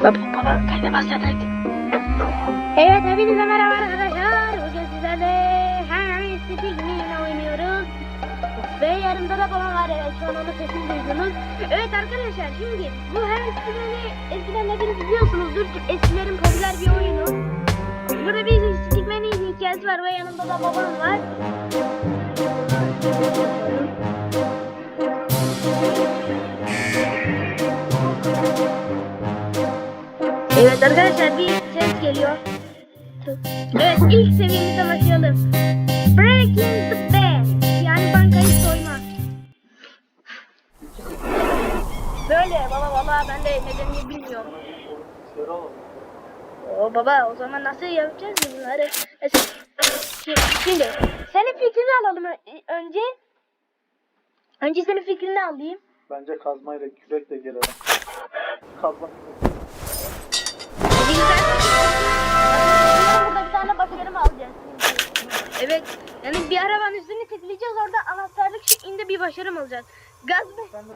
Baba baba kayda başladık. Evet hepinize merhaba arkadaşlar. Bugün sizlerle Harry Stickmin oynuyoruz. Ve yanımda da babam var. Evet şu an onun sesini duydunuz. Evet arkadaşlar şimdi bu Harry Stickmin'i eskiden hepiniz biliyorsunuzdur. Eskilerin popüler bir oyunu. Burada bir Stickmin'in hikayesi var ve yanımda da babam var. Evet arkadaşlar bir ses geliyor. Evet ilk seviyemizde başlayalım. Breaking the bank. Yani bankayı soyma. Böyle baba baba ben de nedenini bilmiyorum. O baba o zaman nasıl yapacağız bunları? Şimdi, senin fikrini alalım önce. Önce senin fikrini alayım. Bence kazmayla kürekle gelelim. Kazma. Tane başarım alacağız. Evet. Yani bir arabanın üstüne tıklayacağız orada anahtarlık şeklinde bir başarım alacağız. Gaz be. Ben de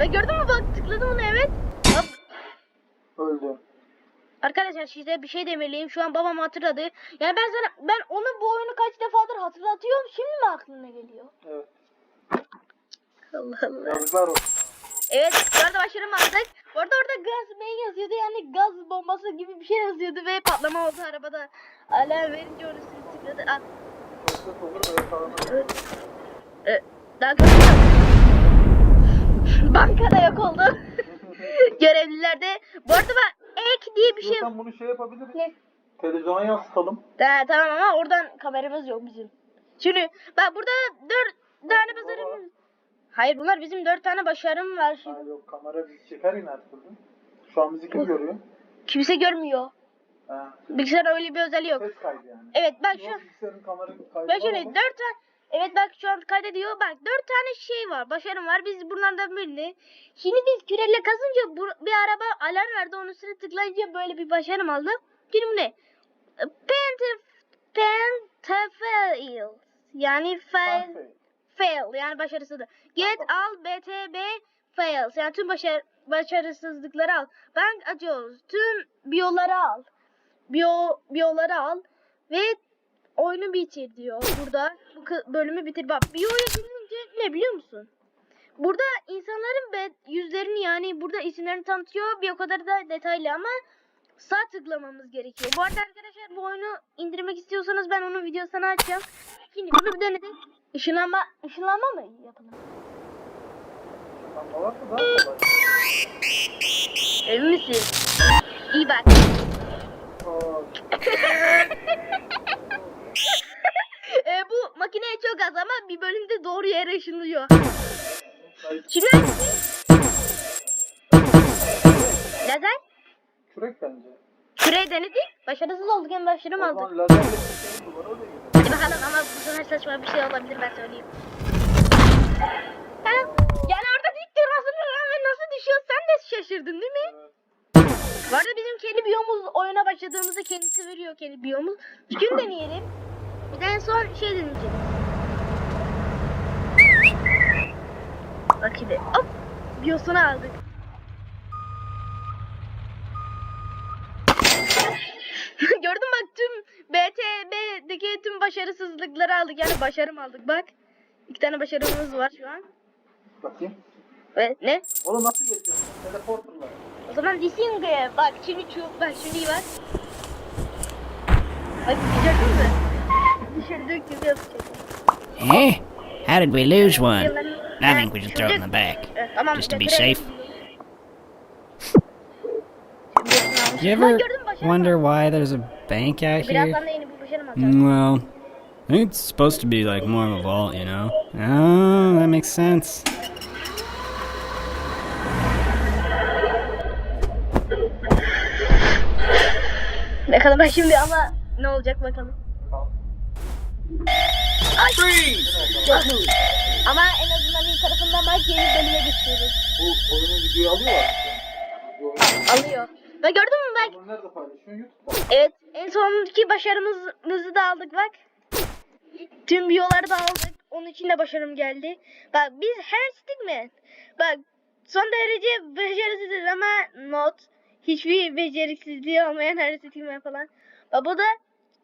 Ve gördün mü bak tıkladım bunu evet. Hop. öldü. Arkadaşlar size bir şey demeliyim. Şu an babam hatırladı. Yani ben sana ben onu bu oyunu kaç defadır hatırlatıyorum. Şimdi mi aklına geliyor? Evet. Allah Allah. Yazıklar olsun. Evet, bu arada başarım aldık. Bu arada orada gaz bey yazıyordu yani gaz bombası gibi bir şey yazıyordu ve patlama oldu arabada. Alarm verince onu tıkladı. Aa, Fırsat olur böyle kalanır. e, daha konuşuyor. Bankada yok oldu. Görevliler de. Bu arada ben ek diye bir şey... İstiyorsan bunu şey yapabiliriz. Ne? Televizyona yansıtalım. Ha, tamam ama oradan kameramız yok bizim. Şimdi bak burada dört tane başarımız. Hayır bunlar bizim dört tane başarım var şimdi. Hayır yok kamera bizi çeker yine türlü. Şu an bizi kim görüyor? Kimse görmüyor. Ha. Bilgisayar öyle bir özelliği yok. Ses kaydı yani. Evet bak şu bilgisayarın kamera kaydı Bak şöyle dört tane Evet bak şu an kaydediyor. Bak dört tane şey var. Başarım var. Biz bunlardan birini. Şimdi biz küreyle kazınca bu, bir araba alarm verdi. Onun üstüne tıklayınca böyle bir başarım aldım. Şimdi bu ne? Pentaf Pentafail. Yani fail. Fail yani başarısızlık. Get al BTB fails. Yani tüm başarı, başarısızlıkları al. Bank atıyoruz. Tüm biyoları al. Biyo, biyoları al. Ve oyunu bitir diyor burada. Bu bölümü bitir. Bak biyoya gelince ne biliyor musun? Burada insanların be- yüzlerini yani burada isimlerini tanıtıyor. Bir o kadar da detaylı ama sağ tıklamamız gerekiyor. Bu arada arkadaşlar bu oyunu indirmek istiyorsanız ben onun videosunu açacağım. Şimdi bunu bir denedik. Işınlanma, ışınlanma mı yapalım? Emin misin? İyi bak. E, bu makine çok az ama bir bölümde doğru yere ışınlıyor. Şimdi Lazer? Kürek bence. Küreği denedik. Başarısız olduk hem başarım aldık. Hadi bakalım ama bu sefer saçma bir şey olabilir ben söyleyeyim. Ha, yani orada dik durmasına rağmen nasıl düşüyor sen de şaşırdın değil mi? Bu arada bizim kendi biyomuz oyuna başladığımızda kendisi veriyor kendi biyomuz. Bir gün deneyelim. Bir de en son şey deneyeceğiz. Bak şimdi hop biyosunu aldık. Gördün bak tüm BTB'deki tüm başarısızlıkları aldık. Yani başarım aldık bak. İki tane başarımız var şu an. Bakayım. Ve ne? Oğlum nasıl geçiyorsun? Teleporterla. O zaman Dising'e bak şimdi şu bak şimdi iyi bak. Bak gördün mü? Düşürdüğü gibi yapacak. Eh? How did we lose one? I think we should throw it in the back. Tamam. Just to be safe. Şimdi You ever wonder why there's a bank out here? Birazdan da yeni bir başarım alacağız. Mm, Well, I think it's supposed to be like more of a vault, you know? Oh, that makes sense. Bakalım bak şimdi ama ne olacak bakalım. Ay. Çok iyi. Ama en azından iyi tarafından bak yeni bölüme geçiyoruz. Bu oyunun videoyu alıyorlar. Bu oyunu- Alıyor. Ve gördün mü bak? Paylaşıyorsun? YouTube'da. Evet. En sonki başarımızı da aldık bak. Tüm biyoları da aldık. Onun için de başarım geldi. Bak biz her stickman. Bak son derece beceriksiz ama not. Hiçbir beceriksizliği olmayan hareketler falan. Bak bu da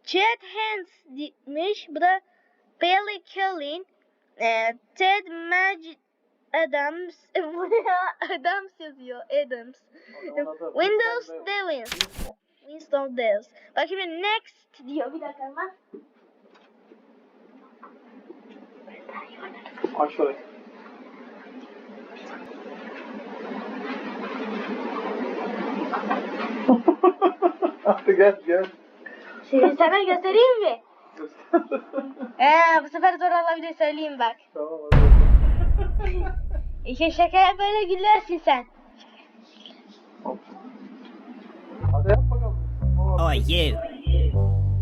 Chet Hands demiş. Bu da Bailey Killing. Ee, Ted Mag Adams. Bu ne ya? Adams yazıyor. Adams. Windows Devils. Winston. Devils. Bak şimdi next diyor. Bir dakika ama. Aç şurayı. Hadi gel gel. Şimdi sana göstereyim mi? Ee, bu sefer zor olabilir söyleyeyim bak. tamam hadi. İşte şakaya böyle gülersin sen. Hop. Hadi yap bakalım. Hop. Oh, you.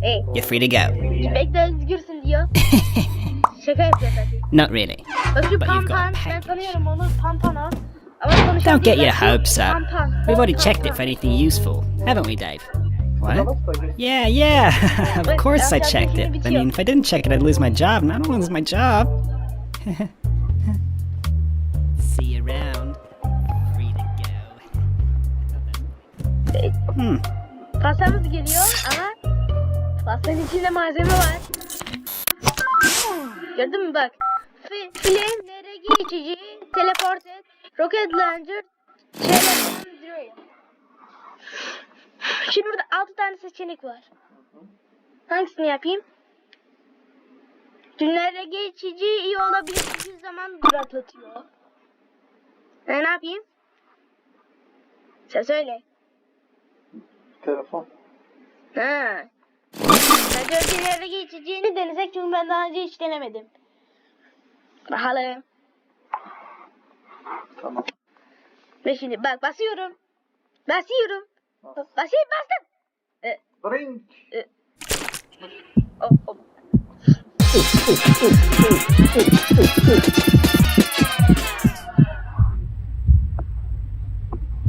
Ey, You're free to go. bekle özgürsün diyor. Şaka yapıyor tabii. Not really. Bak şu But you've got a Pampan, ben package. tanıyorum onu Pampano. Ama konuşan Don't get değil, your bak şu hopes up. Pampan, We've already checked it for anything useful, haven't we, Dave? What? Tamam da gel. Yeah, yeah. of course I checked it. I mean, if I didn't check it, I'd lose my job, and I don't want to lose my job. Hmm. Pastamız geliyor ama pastanın içinde malzeme var. Gördün mü bak. Fi film, NRG içici, teleport et, rocket launcher, telefon drill. Şimdi burada 6 tane seçenek var. Hangisini yapayım? Günlerde geçici iyi olabilir. Bir zaman duraklatıyor. E, ne yapayım? Sen söyle. Telefon. Bence ülkelerde geçeceğini denesek çünkü ben daha önce hiç denemedim. Bakalım. Tamam. Ve şimdi bak basıyorum. Basıyorum. Bas. Basayım bastım. E, Drink. e. Oh, oh.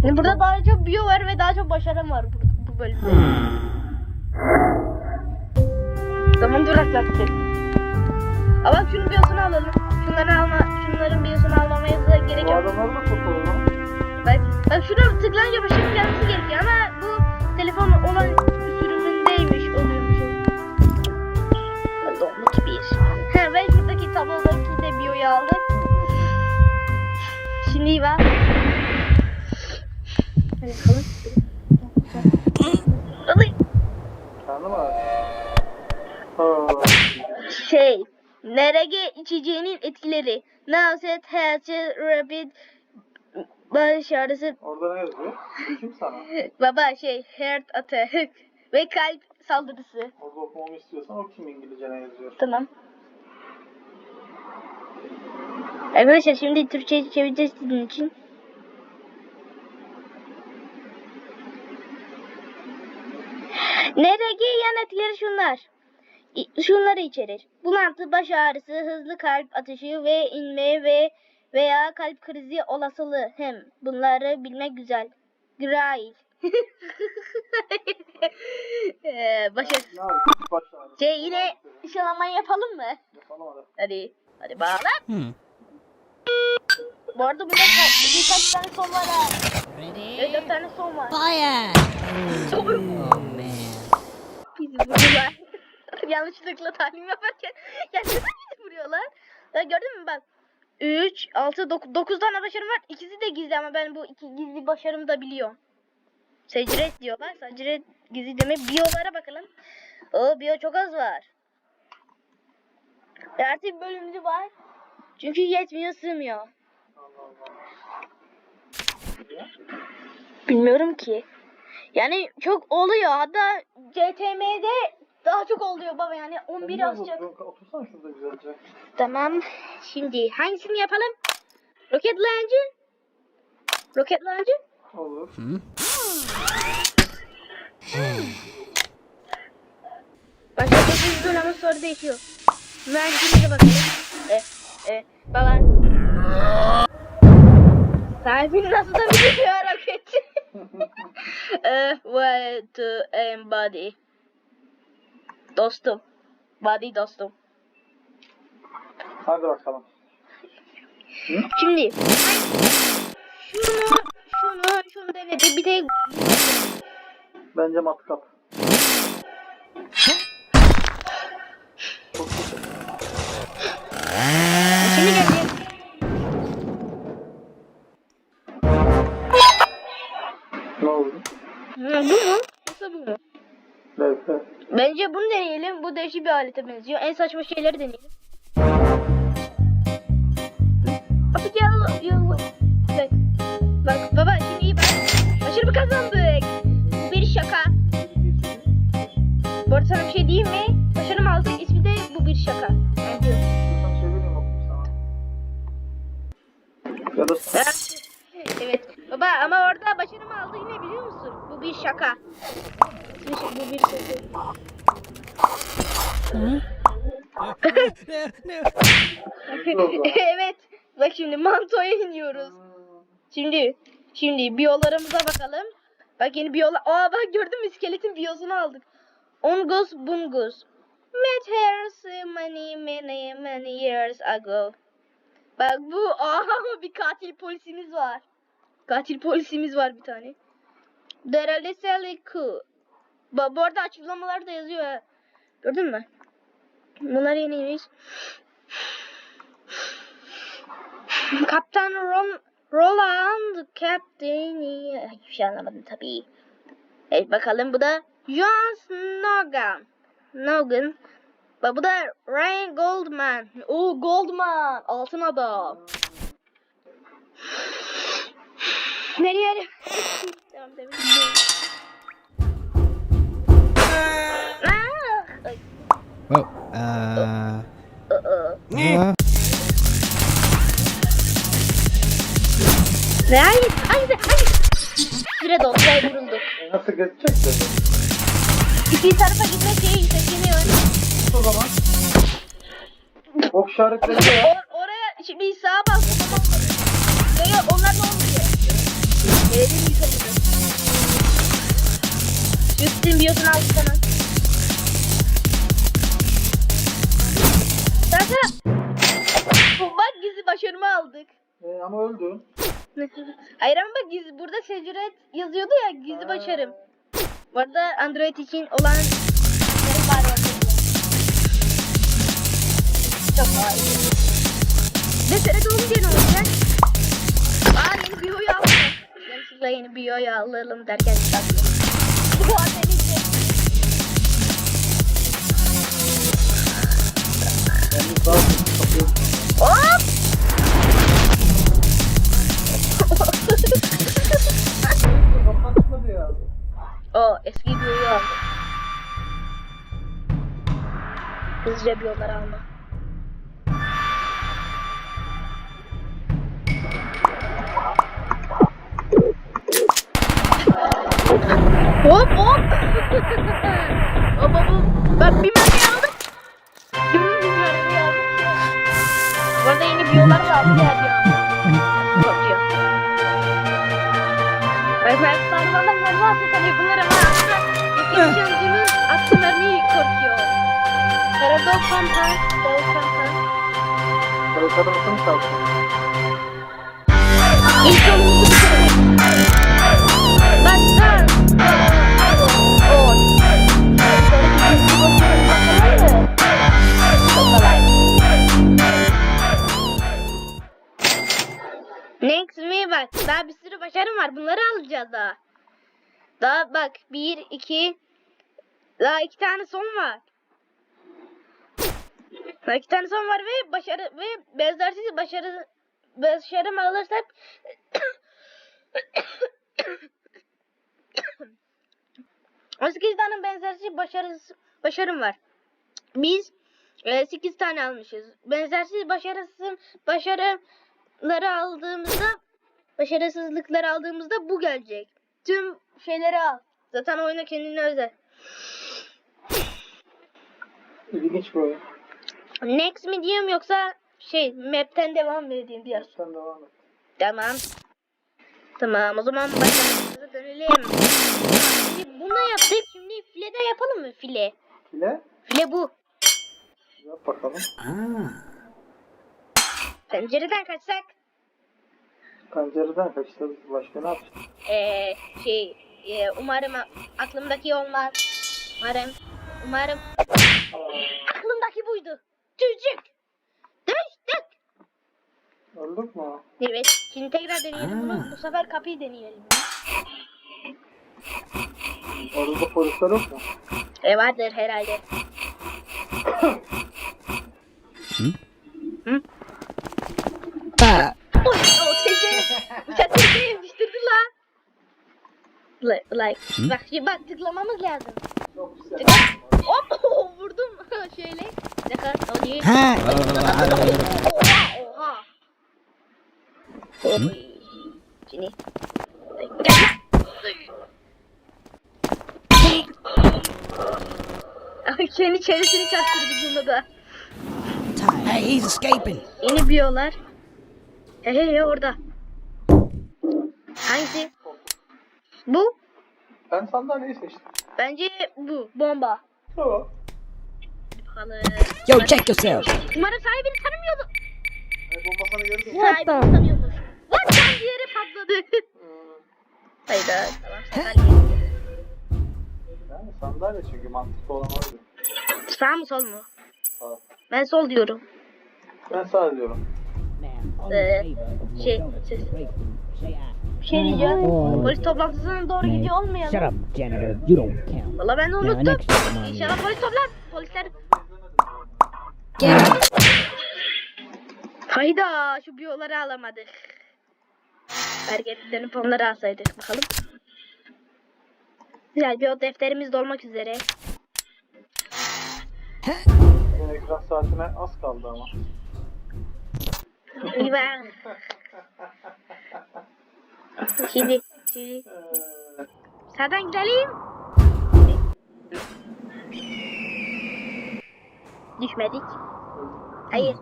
Burada daha çok biyo var ve daha çok başarım var bu, bu bölümde. Zaman duraklattık. Ama bak şunun biyosunu alalım. Şunları alma, şunların biyosunu almamaya da gerek Bu yok. adamları da kurtaralım. Bak, bak şuna tıklayınca başarı gelmesi gerekiyor ama bu telefon olan sürümündeymiş oluyormuş. Donluk bir. He ve şuradaki tablodaki de biyoyu aldık. Şimdi bak. NRG içeceğinin etkileri. Nauset, Hatchet, Rapid, baş ağrısı, Orada ne yazıyor? Kim sana? baba şey, heart attack ve kalp saldırısı. Orada okumamı istiyorsan o kim İngilizce ne yazıyor? Tamam. Arkadaşlar şimdi Türkçe'ye çevireceğiz sizin için. NRG yan etkileri şunlar. Şunları içerir. Bulantı, baş ağrısı, hızlı kalp atışı ve inme ve veya kalp krizi olasılığı. Hem bunları bilmek güzel. Grail. ee? Başlayalım. Şey yine ışınlanmayı yapalım mı? Yapalım hadi. Hadi. Hadi bağla. Hmm. Bu arada burada ka- birkaç tane son var ha. Evet, dört tane son var. Fire! Oh, man. Vuruyorlar. Yanlışlıkla talim yaparken kendisi bizi vuruyorlar. Ya gördün mü bak. 3, 6, 9, 9 tane başarım var. İkisi de gizli ama ben bu iki gizli başarımı da biliyorum. Secret diyorlar. Secret gizli demek. Biyolara bakalım. O biyo çok az var. E artık bölümümüzü var. Çünkü yetmiyor sığmıyor. Ya. Bilmiyorum ki. Yani çok oluyor. Hatta CTM'de daha çok oluyor baba yani 11 Sen niye yazacak. Otursana şurada güzelce. Tamam. Şimdi hangisini yapalım? Rocket Launcher? Rocket Launcher? Olur. Başka bir dur ama sonra değişiyor. De bakalım. E, e, baba. Sahibini nasıl da biliyor roket. e, way to aim body. Dostum. Body dostum. Hadi bakalım. Şimdi şunu, şunu, şunu denedi. Bir tek Bence matkap. Çok güzel. Değişik bir alete benziyor. En saçma şeyleri deneyelim. Abi gel. Bak. Baba şimdi iyi bak. Aşırı kazandık. Bu bir şaka. Bu arada sana bir şey diyeyim mi? Başarım aldık. İsmi de bu bir şaka. Evet. Baba ama orada başarımı aldı yine biliyor musun? Bu bir şaka. Bu bir şaka. evet. Bak şimdi mantoya iniyoruz. Şimdi şimdi biyolarımıza bakalım. Bak yeni biyolar. Aa bak gördün mü iskeletin biyosunu aldık. Ongus bungus. Met here so many many many years ago. Bak bu aha bir katil polisimiz var. Katil polisimiz var bir tane. Dereli Seliku. Ba bu arada açıklamalar da yazıyor. Gördün mü? Bunlar yeniymiş. Kaptan Ron Roland Captain'i hiçbir şey anlamadım tabii. Evet bakalım bu da John Snogan. Nogan. Bu da Ryan Goldman. Oo Goldman. Altın adam. Nereye? tamam tamam. Whoa. Uh. ı-ı. uh, Ve hayır, hayır, hayır. Süre doldu ve vurulduk. Nasıl geçecek dedi. İki tarafa gitmek şeyi seçemiyor. O zaman. Ok işaretleri ya. Or oraya şimdi sağa bak. o zaman Yok yok onlar da olmuyor. Verelim yukarıda. Üstün biyosunu aldık hemen. Zaten bak gizli başarımı aldık. E, ama öldün. Hayır ama bak gizli burada secret yazıyordu ya gizli başarım. Bu arada Android için olan benim var orada. Çok iyi. Ne senede olunca ne olacak? Aa yeni bir oyu aldım. Yanlışlıkla yeni bir oyu alalım derken çıkarttım. Bu annenizi. Ben bir saat kapıyorum. Hop! Kapıdan çıkmadı ya. o eski bir oyu aldım. Hızlıca bir yolları alma. Hop hop. hop hop hop. Ben bir Bu arada yeni biyolar da aldı ya bir Bakıyor. Ben ben sarılanlar mermi attı tabii bunlar ama aslında eski nişancının attı mermiyi korkuyor. Karada o kampan. O kampan. Haritada mısın kalsın? İlk yolumuzu alacağız daha. Daha bak bir iki daha iki tane son var. Daha iki tane son var ve başarı ve benzersiz başarı başarım alırsak 18 tane benzersiz başarısı, başarım var. Biz e, 8 tane almışız. Benzersiz başarısız başarıları aldığımızda başarısızlıkları aldığımızda bu gelecek. Tüm şeyleri al. Zaten oyuna kendine özel. İlginç bir oyun. Next mi diyeyim yoksa şey map'ten devam mı edeyim biraz. Sen devam et. Tamam. Tamam o zaman başarımıza dönelim. Şimdi bunu yaptık. Şimdi file de yapalım mı file? File. File bu. Yap bakalım. Pencereden kaçsak. Pencereden kaçtı. Başka ne yapacak? Ee, şey e, umarım aklımdaki olmaz. Umarım umarım aklımdaki buydu. Çocuk. Düştük. Öldük mü? Evet. Şimdi tekrar deneyelim bunu. Bu sefer kapıyı deneyelim. Orada polisler yok mu? E vardır herhalde. Hı? Oy, o teyze. Bıçak teyze yapıştırdı la. Like, like. Bak şimdi bak tıklamamız lazım. Çok güzel. Tıkla. Hop vurdum şöyle. Ne kadar o değil. Oha oha. Şimdi. Lan. Kendi çenesini çaktırdı bunda da. Hey, he's escaping. Yeni biyolar. He he he orada. Hangisi? Bu? Ben sandalyeyi seçtim. Bence bu. Bomba. Tamam. Bakalım. Yo, check yourself. Umarım sahibini tanımıyordu. E, bomba sana geldi mi? Sahibini tanıyormuş. What bir yere patladı. Hmm. Hayda. Tamam sandalye. Yani sandalye çünkü mantıklı olan oydu. Sağ mı sol mu? Sağ. Ben sol diyorum. Ben sağ diyorum. Ee, şey, ses. Bir şey diyeceğim. Polis toplantısına doğru gidiyor Shut olmayalım. up, janitor. You don't count. Valla ben de unuttum. İnşallah polis toplar. Polisler. Hayda şu biyoları alamadık. Ergenliklerin fonları alsaydık bakalım. Güzel bir o defterimiz dolmak üzere. Ekran saatine az kaldı ama. İyi ben. Şimdi, şimdi Ee, sağdan gidelim. Düşmedik. Hayır.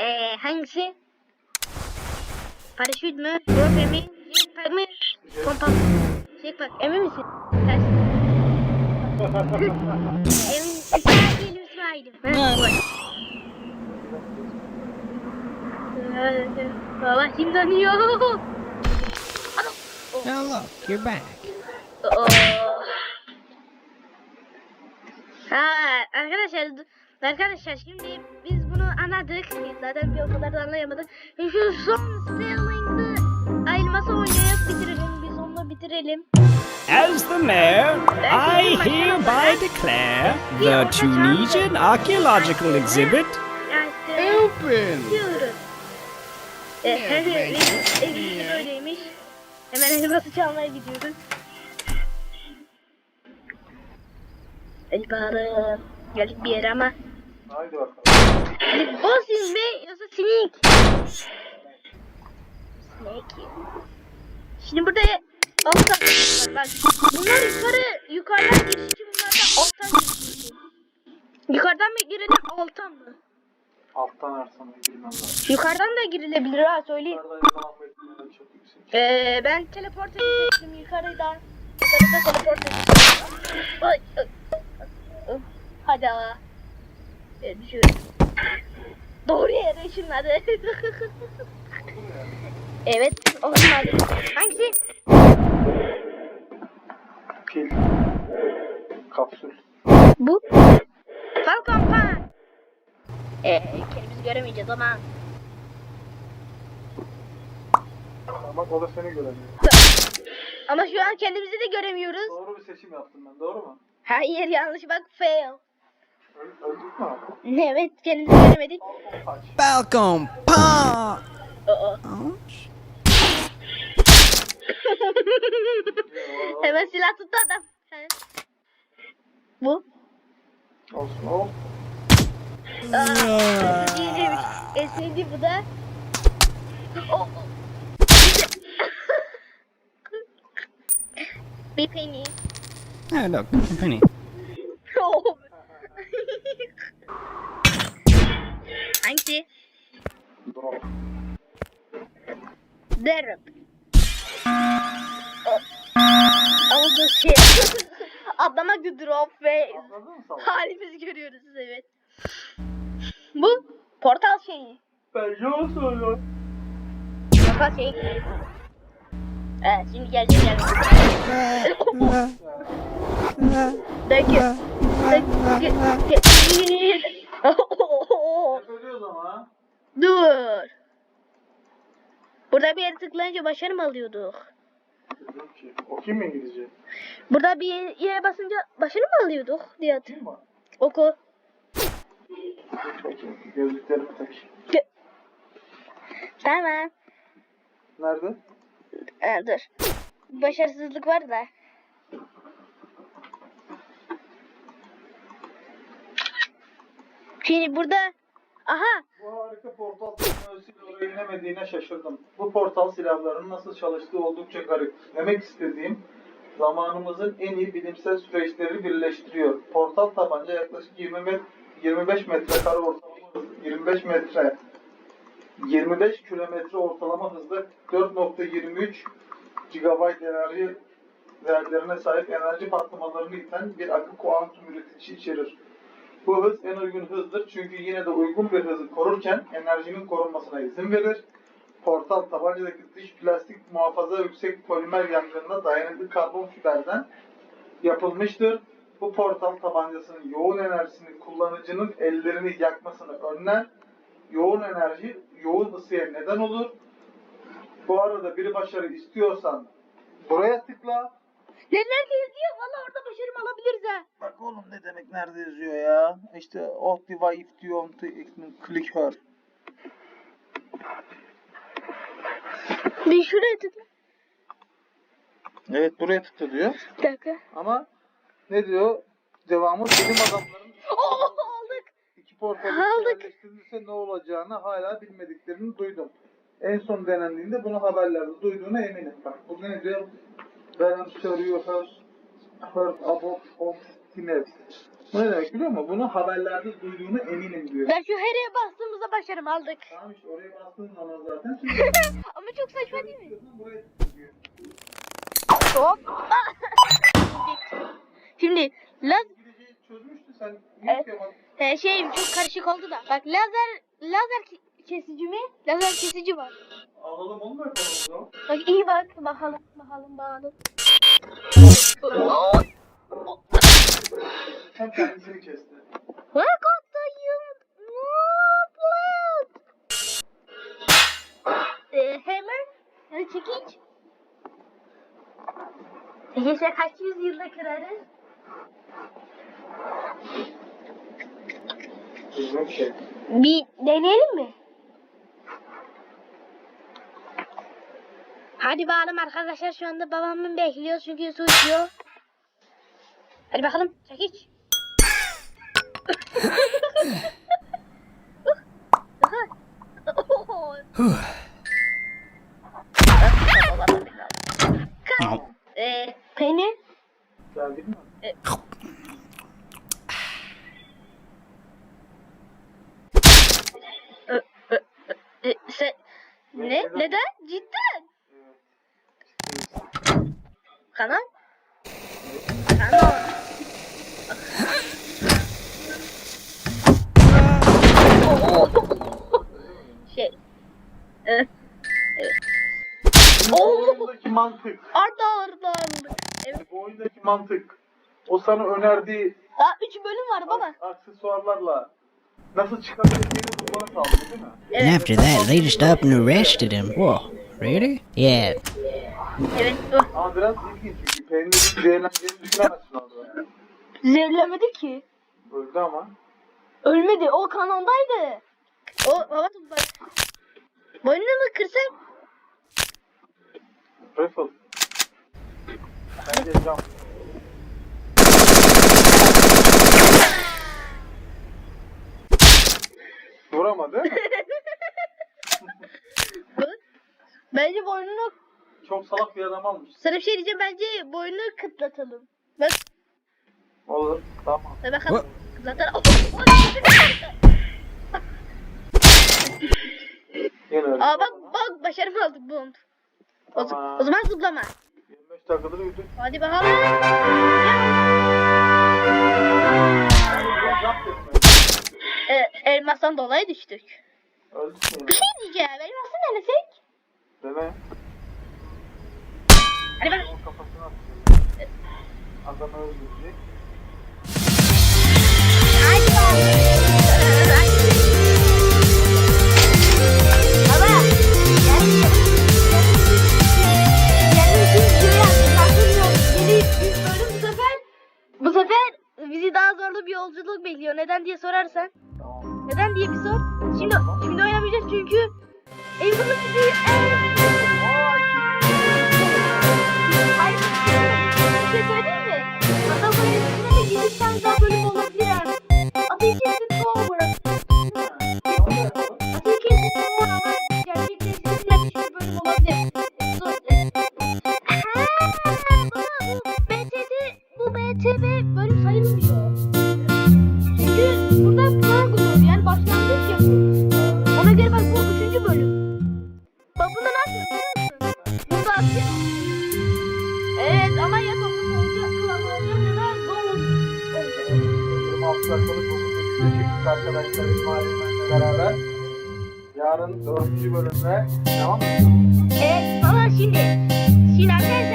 Ee, hangisi? Paraşüt mü? Rope mi? Jetpack mi? Kompas. Jetpack. Emin misin? Ters. Emin. İsmail'im İsmail'im. Ha, bu. Baba şimdi dönüyor. Now look, you're back. Oo. Ha, arkadaşlar arkadaşlar şimdi biz bunu anladık. Zaten bir o kadar da anlayamadık. Şu son Sterling'de elması oynayıp bitirelim. Biz onunla bitirelim. As the mayor, I hereby declare the Tunisian archaeological exhibit open. E, her elbise böyleymiş. Hemen elması çalmaya gidiyoruz. Bakalım. Geldik bir yere ama. haydi bakalım. Hani boss mi yoksa sinik? Snake. Şimdi burada var. Bak bunlar yukarı yukarıdan girişi bunlar da alttan girişi. Yukarıdan mı girelim alttan mı? Alttan girmem lazım. Yukarıdan da girilebilir ha söyleyeyim. Yukarıda yakalanma ihtimali çok yüksek. Ee, ben teleport seçtim yukarıda. Yukarıda teleport. Ay, ay. Hadi ama. Ee, düşüyorum. Doğru yere ışınladı. evet, olmadı. Hangisi? Pil. Kapsül. Bu. Falcon Pan. Ee, kendimizi göremeyeceğiz ama. Ama o da seni göremiyor. Ama şu an kendimizi de göremiyoruz. Doğru bir seçim yaptım ben. Doğru mu? Hayır yanlış bak fail. Öl- öldük mü? Evet kendimizi göremedik. Punch. Falcon Punch. Aa. Hemen silah tuttu adam. He. Bu. Olsun o. Aa, diyeceğimiş. Esnedi bu da. Oh. Bir penny. Oh, look, a penny. Oh. Hangisi? Oh. Oldu şey. Adama drop ve halimizi görüyoruz evet. Bu portal şeyi. Ben yalan söylüyorum. Okey. Evet şimdi geldi geldi. Dökü. Dökü. Ölüyoruz ama. Dur. Burada bir yere tıklayınca başarı mı alıyorduk? Okuyayım mı İngilizce? Burada bir yere basınca başarı mı alıyorduk diye hatır- Okuyayım mı? Oku. Bakayım. Gözlüklerimi takayım. Tamam. Nerede? Ha, dur. Başarısızlık var da. Şimdi burada aha Bu harika portal teknolojisiyle oraya inemediğine şaşırdım. Bu portal silahlarının nasıl çalıştığı oldukça garip. Demek istediğim zamanımızın en iyi bilimsel süreçleri birleştiriyor. Portal tabanca yaklaşık 20 met 25 metrekare ortalama hız, 25 metre 25 kilometre ortalama hızda 4.23 GB enerji değerlerine sahip enerji patlamalarını iten bir akım kuantum üreticisi içerir. Bu hız en uygun hızdır çünkü yine de uygun bir hızı korurken enerjinin korunmasına izin verir. Portal tabancadaki dış plastik muhafaza yüksek polimer yangınına dayanıklı karbon fiberden yapılmıştır. Bu portal tabancasının yoğun enerjisini kullanıcının ellerini yakmasını önler. Yoğun enerji yoğun ısıya neden olur. Bu arada bir başarı istiyorsan buraya tıkla. neler yazıyor? Valla orada başarım alabiliriz ha. Bak oğlum ne demek nerede yazıyor ya? İşte Optiva if you want to click her. Bir şuraya tıkla. Evet buraya tıkla diyor. Bir dakika. Ama ne diyor? Devamı bilim adamlarının aldık. iki portalı Aldık. yerleştirilirse ne olacağını hala bilmediklerini duydum. En son denendiğinde bunu haberlerde duyduğuna eminim. Bak burada ne diyor? Ben am sure you have heard about Optinev. Bu ne demek biliyor musun? Bunu haberlerde duyduğuna eminim diyor. Ben şu hereye bastığımızda başarım aldık. Tamam işte oraya bastığın zaman zaten Ama çok saçma değil mi? buraya. Hop. Şimdi laz İngilizceyi çözmüştü sen. Evet. okuyamadın? e, şey çok karışık oldu da. Bak lazer lazer ke- kesici mi? Lazer kesici var. Alalım onu da yapalım o. Bak iyi bak. Bakalım bakalım bakalım. Hem kendisini kesti. Ne kattayım? Mutlu. E, hammer. Yani çekiç. Geçe kaç yüz yılda kırarız? Bilmem şey. Bir deneyelim mi? Hadi bakalım arkadaşlar şu anda babamın bekliyor çünkü su içiyor. Hadi bakalım çekiç. Eee peynir. Geldik mi? E, sen... Ne? Neden? Cidden? Kanal? Kanal. şey. Evet. Bu oyundaki mantık. Arda arda arda. Evet. Bu oyundaki mantık. O sana önerdiği Daha 3 bölüm var baba. aksesuarlarla nasıl çıkabileceğini bulmanı sağlıyor değil mi? And after that, they just up and arrested him. Whoa, really? Yeah. Evet. bu. Ama biraz ilginç çünkü peynirin zehirleneceğini düşünemezsin orada. Zehirlemedi ki. Öldü ama. Ölmedi. O kanondaydı. O baba bak. Boynunu mu kırsam? Rifle. Bence cam. Vuramadı. Bence boynunu Çok salak bir adam almış. sana bir şey diyeceğim bence boynunu kıtlatalım. Bak Olur. Tamam. ve bakalım. Zaten Yine öyle. Aa bak bak başarımı aldık bond. O, o zaman zıplama. 25 dakikadır uyuduk. Hadi bakalım. elmastan dolayı düştük. Öldük? Bir şey diyeceğim. Elması denesek. Dene. Hadi ben... Kafasına atacağım. Adam öldürecek. Sarı Mahallesi'yle beraber yarın 4. bölümde devam edeceğiz. Evet, baba şimdi Sinan'dan